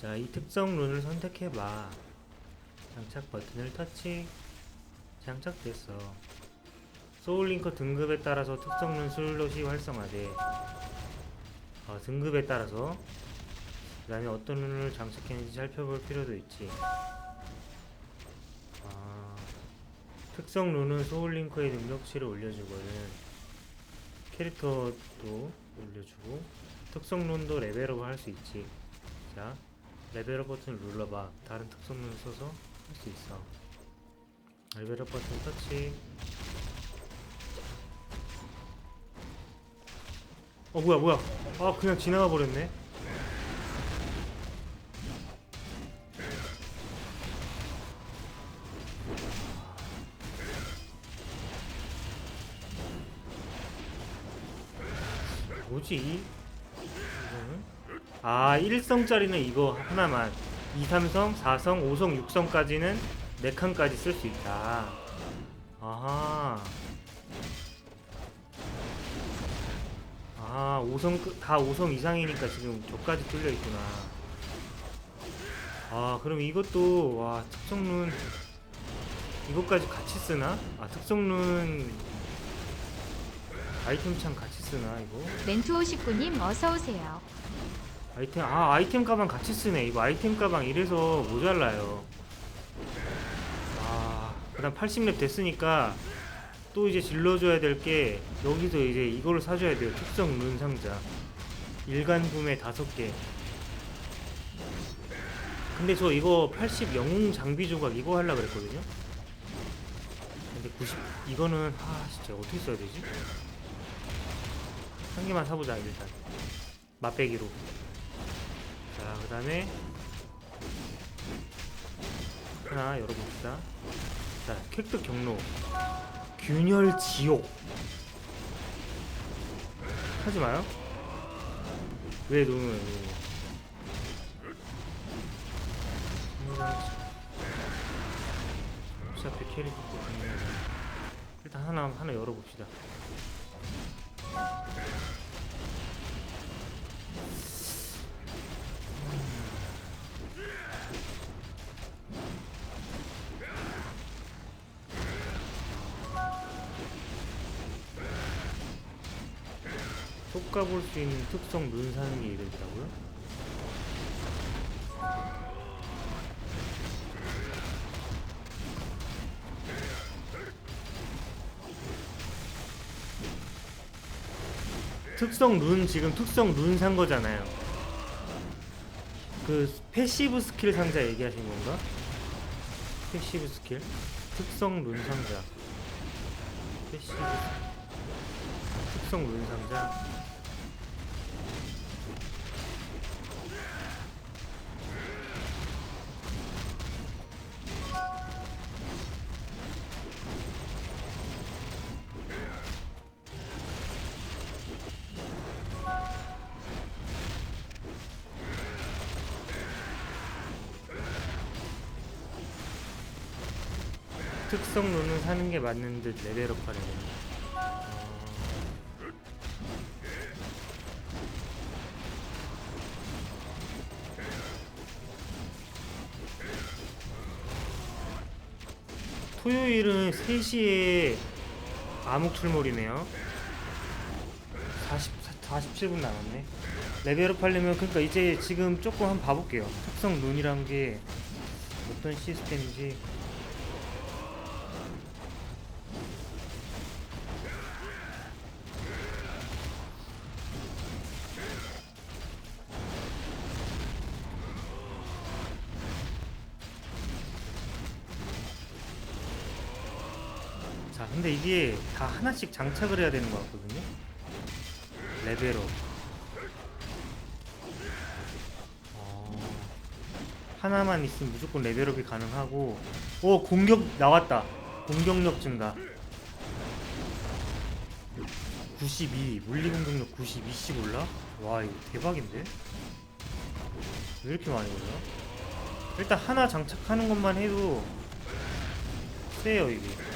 자, 이 특성 룬을 선택해봐. 장착 버튼을 터치. 장착됐어. 소울링커 등급에 따라서 특성 룬 슬롯이 활성화돼. 어, 등급에 따라서. 그 다음에 어떤 룬을 장착했는지 살펴볼 필요도 있지. 아, 특성 룬은 소울링커의 능력치를 올려주거든. 캐릭터도 올려주고 특성 룬도 레벨업 할수 있지. 자, 레벨업 버튼 눌러봐. 다른 특성 룬 써서 할 수 있어. 레벨업 버튼 터치. 어 뭐야 뭐야? 아 그냥 지나가 버렸네. 뭐지? 이거는? 아 1성짜리는 이거 하나만 2, 3성, 4성, 5성, 6성까지는 4칸까지 쓸 수 있다 아하 아 5성 끝- 다 5성 이상이니까 지금 저까지 뚫려 있구나 아 그럼 이것도 와 특성룬 이것까지 같이 쓰나? 아 특성룬 아이템 창 같이 쓰나 이거? 렌투오19님 어서오세요. 아이템 아 아이템 가방 같이 쓰네. 이거 아이템 가방 이래서 모자라요. 아 그다음 80렙 됐으니까 또 이제 질러줘야 될 게 여기서 이제 이거를 사줘야 돼요. 특성 룬 상자. 일간 구매 5개. 근데 저 이거 80 영웅 장비 조각 이거 하려 그랬거든요. 근데 90 이거는 아 진짜 어떻게 써야 되지? 한 개만 사보자 일단. 맛배기로 자, 그 다음에 하나 열어봅시다. 자, 획득 경로. 균열 지옥. 하지 마요. 왜 놓으면 어차피 캐릭터 때문에 일단 하나 하나 열어봅시다. 속가볼 수 있는 특성 룬 사는 게 이러더라고요. 특성 룬 지금 특성 룬 산 거잖아요. 그 패시브 스킬 상자 얘기하신 건가? 패시브 스킬? 특성 룬 상자. 패시브 특성 룬 상자. 특성 룬은 사는 게 맞는 듯 레벨업 하려면 토요일은 3시에 암흑 출몰이네요. 40, 47분 남았네. 레벨업 하려면 그러니까 이제 지금 조금 한번 봐볼게요. 특성 룬이란 게 어떤 시스템인지 근데 이게 다 하나씩 장착을 해야 되는 것 같거든요. 레벨업. 어, 하나만 있으면 무조건 레벨업이 가능하고, 오 공격 나왔다. 공격력 증가. 92 물리 공격력 92씩 올라? 와 이거 대박인데? 왜 이렇게 많이 올라? 일단 하나 장착하는 것만 해도 세요 이게.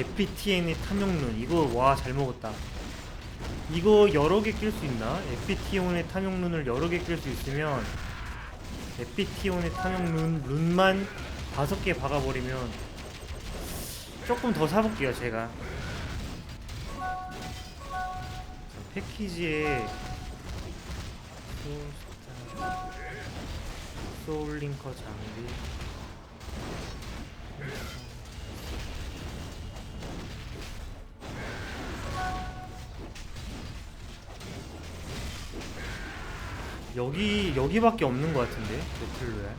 FPTN의 탐욕룬. 이거 와 잘 먹었다. 이거 여러 개 낄 수 있나? FPT온의 탐욕룬을 여러 개 낄 수 있으면 FPT온의 탐욕룬 룬만 다섯 개 박아버리면 조금 더 사볼게요 제가. 패키지에 소울링커 장비 여기 여기밖에 없는 것 같은데 배틀로얄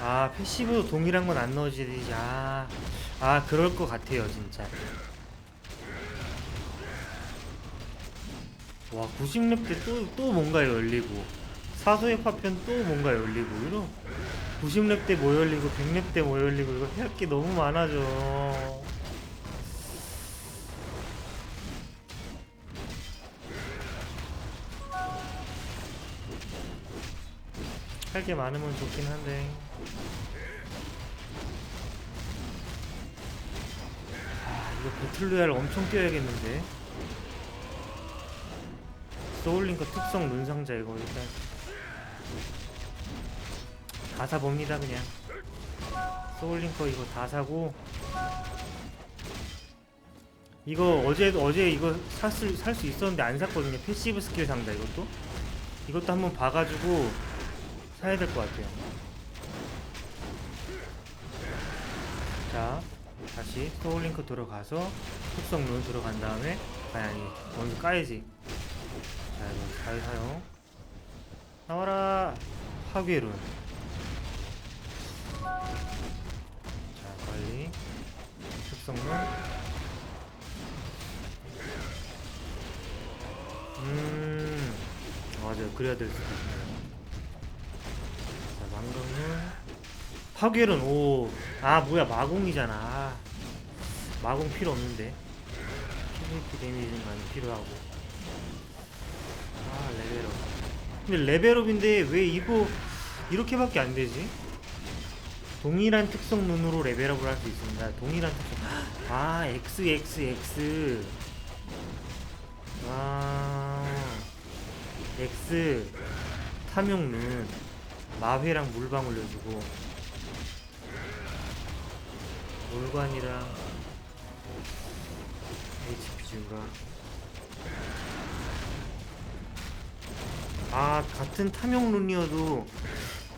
아 패시브 동일한 건 안 넣어지지. 아, 아 그럴 것 같아요 진짜. 와 90렙 때 또 또 뭔가 열리고. 사소의 파편 또 뭔가 열리고. 이런 90렙 때 뭐 열리고 100렙 때 뭐 열리고 이거 할게 너무 많아져 할 게 많으면 좋긴 한데. 아 이거 배틀로얄 엄청 뛰어야겠는데. 소울링크 특성 눈상자 이거 일단. 다 사봅니다 그냥. 소울링커 이거 다 사고. 이거 어제 어제 이거 살 수 있었는데 안 샀거든요. 패시브 스킬 상자 이것도. 이것도 한번 봐가지고 사야 될 것 같아요. 자, 다시 소울링크 들어가서 특성 룬 들어간 다음에 아니 아니 먼저 까야지. 자, 이거 잘 사용. 나와라 파괴 룬. 자, 빨리 특성 룬. 음, 맞아요. 그래야 될 수도 있네요. 자, 망강은 파괴는 오. 아, 뭐야. 마공이잖아. 아, 마공 필요 없는데. PVP 데미지는 많이 필요하고. 아, 레벨업. 근데 레벨업인데 왜 이거 이렇게밖에 안 되지? 동일한 특성 눈으로 레벨업을 할 수 있습니다. 동일한 특성. 아, XXX. 아, X 탐욕 눈 마회랑 물방 올려주고 물관이랑 HP 증가 아 같은 탐욕 룬이어도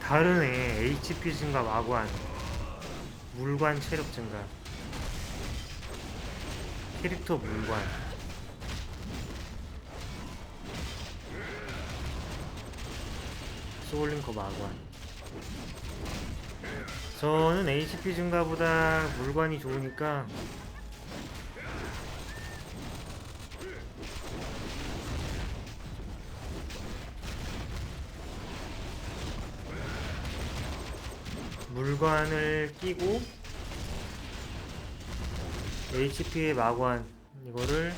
다르네. HP 증가 마관 물관 체력 증가. 캐릭터 물관 소울링커 마관 저는 HP 증가보다 물관이 좋으니까 물관을 끼고 HP의 마관 이거를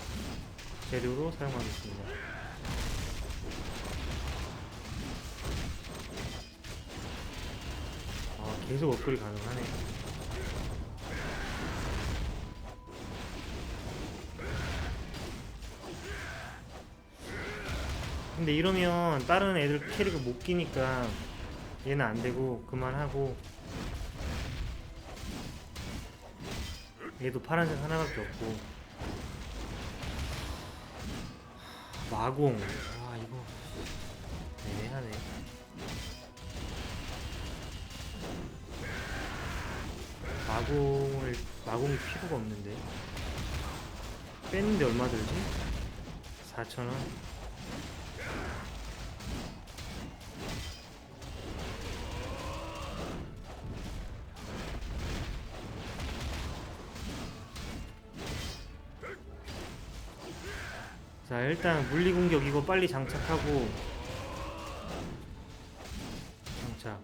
재료로 사용하겠습니다. 계속 업글이 가능하네. 근데 이러면 다른 애들 캐릭을 못 끼니까 얘는 안 되고 그만하고 얘도 파란색 하나밖에 없고. 마공. 와 이거 애매하네 마공을 마공이 필요가 없는데. 뺐는데 얼마 들지? 4,000원? 자 일단 물리 공격 이거 빨리 장착하고. 장착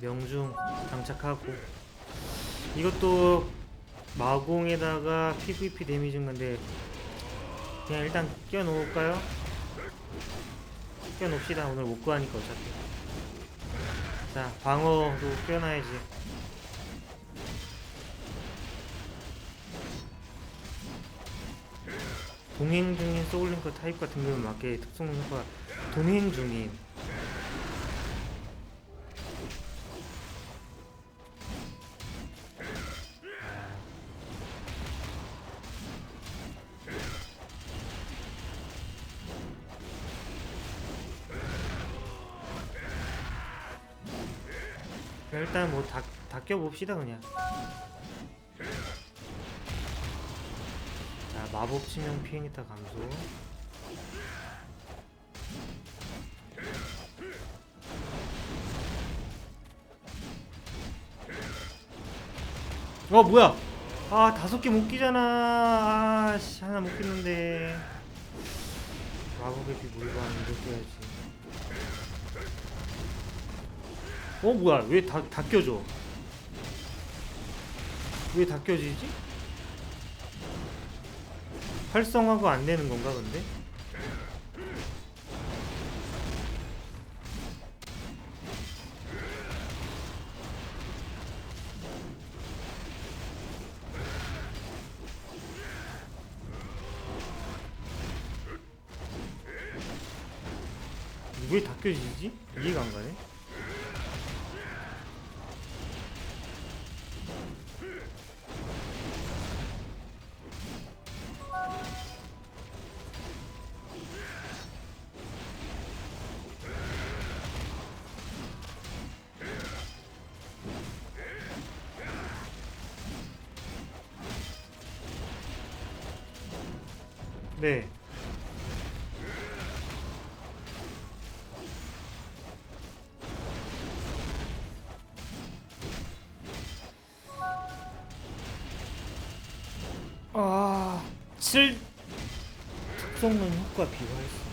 명중 장착하고. 이것도 마공에다가 PVP 데미지인 건데 그냥 일단 끼워 놓을까요? 껴놓읍시다. 오늘 못 구하니까 어차피. 자 방어도 껴놔야지. 동행 중인 소울링크 타입과 등급에 맞게 특성 효과 동행 중인 다, 다 껴봅시다 그냥. 자 마법 치명 피해니타 감소. 어 뭐야? 아 다섯 개 못 끼잖아. 아씨 하나 못 끼는데. 마법의 비 물관 이거 껴야지. 어 뭐야? 왜 다 다 껴져 왜 다 껴지지? 활성화가 안 되는 건가 근데? 왜 다 껴지지? 이해가 안 가네 네. 아, 7 특성론 효과 비화했어.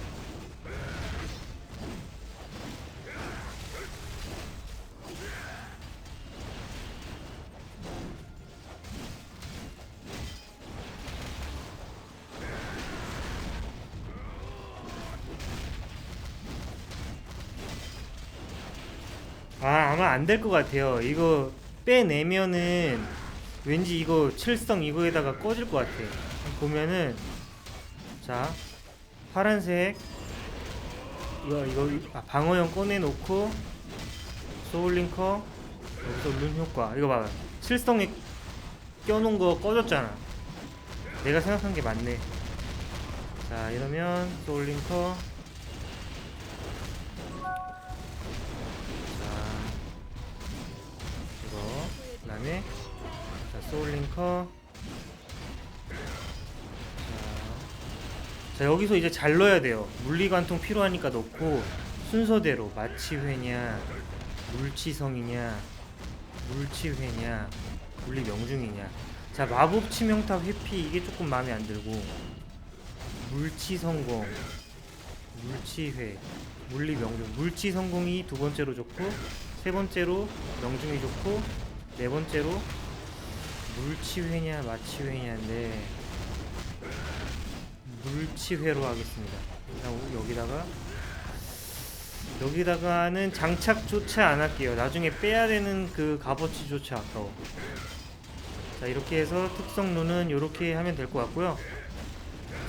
아 아마 안 될 것 같아요. 이거 빼내면은 왠지 이거 칠성 이거에다가 꺼질 것 같아. 보면은 자 파란색 이거 이거 아, 방어형 꺼내놓고 소울링커 여기서 룬 효과 이거 봐봐 칠성에 껴놓은 거 꺼졌잖아. 내가 생각한 게 맞네. 자 이러면 소울링커 소울링커. 자, 자 여기서 이제 잘 넣어야 돼요. 물리관통 필요하니까 넣고 순서대로 마취회냐 물치성이냐 물치회냐 물리명중이냐. 자 마법 치명타 회피 이게 조금 마음에 안 들고. 물치 성공 물치회 물리 명중. 물치 성공이 두 번째로 좋고 세 번째로 명중이 좋고 네 번째로 물치회냐 마취회냐인데 물치회로 하겠습니다. 여기다가 여기다가는 장착조차 안 할게요. 나중에 빼야 되는 그 값어치조차 아까워. 자 이렇게 해서 특성룬은 이렇게 하면 될 것 같고요.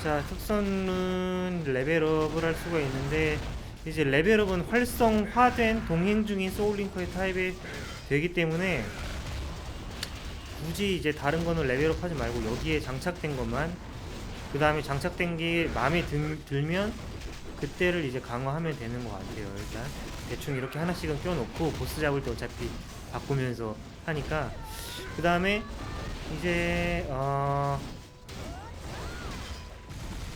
자 특성룬 레벨업을 할 수가 있는데 이제 레벨업은 활성화된 동행 중인 소울링커의 타입이 되기 때문에 굳이 이제 다른 거는 레벨업 하지 말고 여기에 장착된 것만 그 다음에 장착된 게 마음에 들, 들면 그때를 이제 강화하면 되는 것 같아요. 일단 대충 이렇게 하나씩은 껴놓고 보스 잡을 때 어차피 바꾸면서 하니까. 그 다음에 이제 어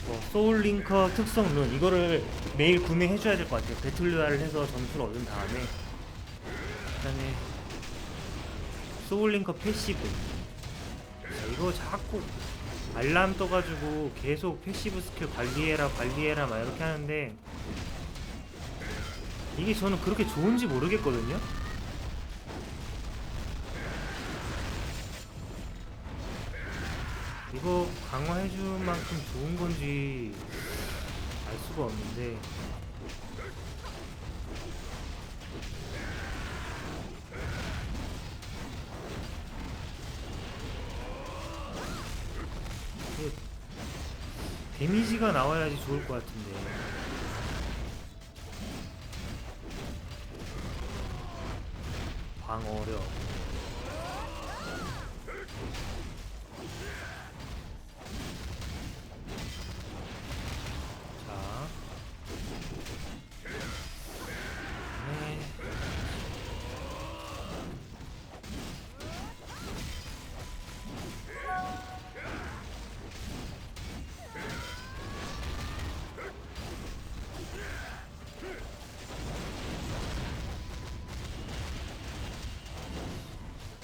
뭐, 소울링커 특성룬 이거를 매일 구매해줘야 될 것 같아요. 배틀로얄을 해서 점수를 얻은 다음에. 그 다음에 소울링커 패시브. 자, 이거 자꾸 알람 떠가지고 계속 패시브 스킬 관리해라 관리해라 막 이렇게 하는데 이게 저는 그렇게 좋은지 모르겠거든요? 이거 강화해줄 만큼 좋은 건지 알 수가 없는데 데미지가 나와야지 좋을 것 같은데. 방어력.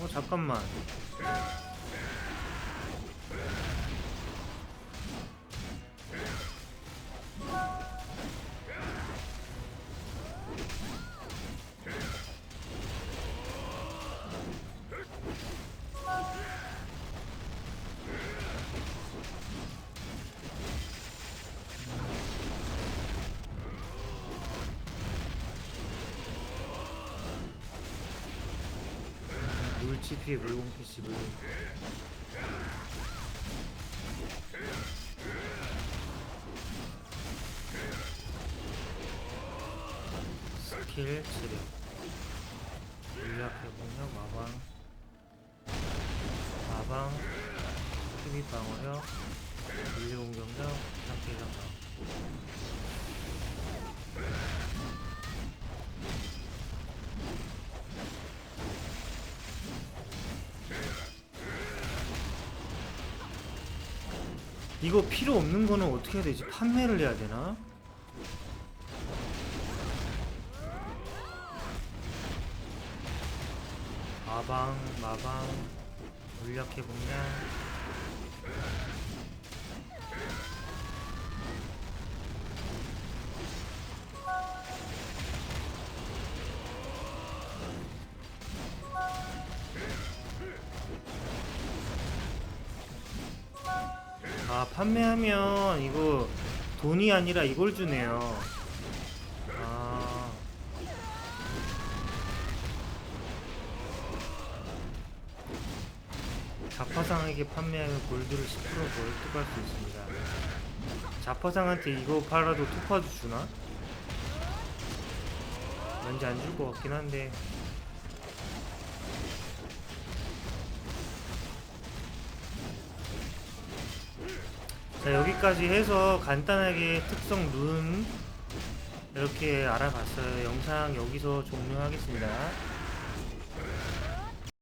어 잠깐만 피해 물공 패시브 스킬 치료 물약 회복력 마방. 마방. 수비 방어력. 물리 공격력. 상태 장방 이거 필요 없는 거는 어떻게 해야 되지? 판매를 해야 되나? 마방, 마방, 물약 회복량. 아 판매하면 이거 돈이 아니라 이걸 주네요. 아. 자파상에게 판매하면 골드를 10% 월득할 수 있습니다. 자파상한테 이거 팔아도 토파도 주나? 왠지 안 줄 것 같긴 한데 자 여기까지 해서 간단하게 특성 룬 이렇게 알아봤어요. 영상 여기서 종료하겠습니다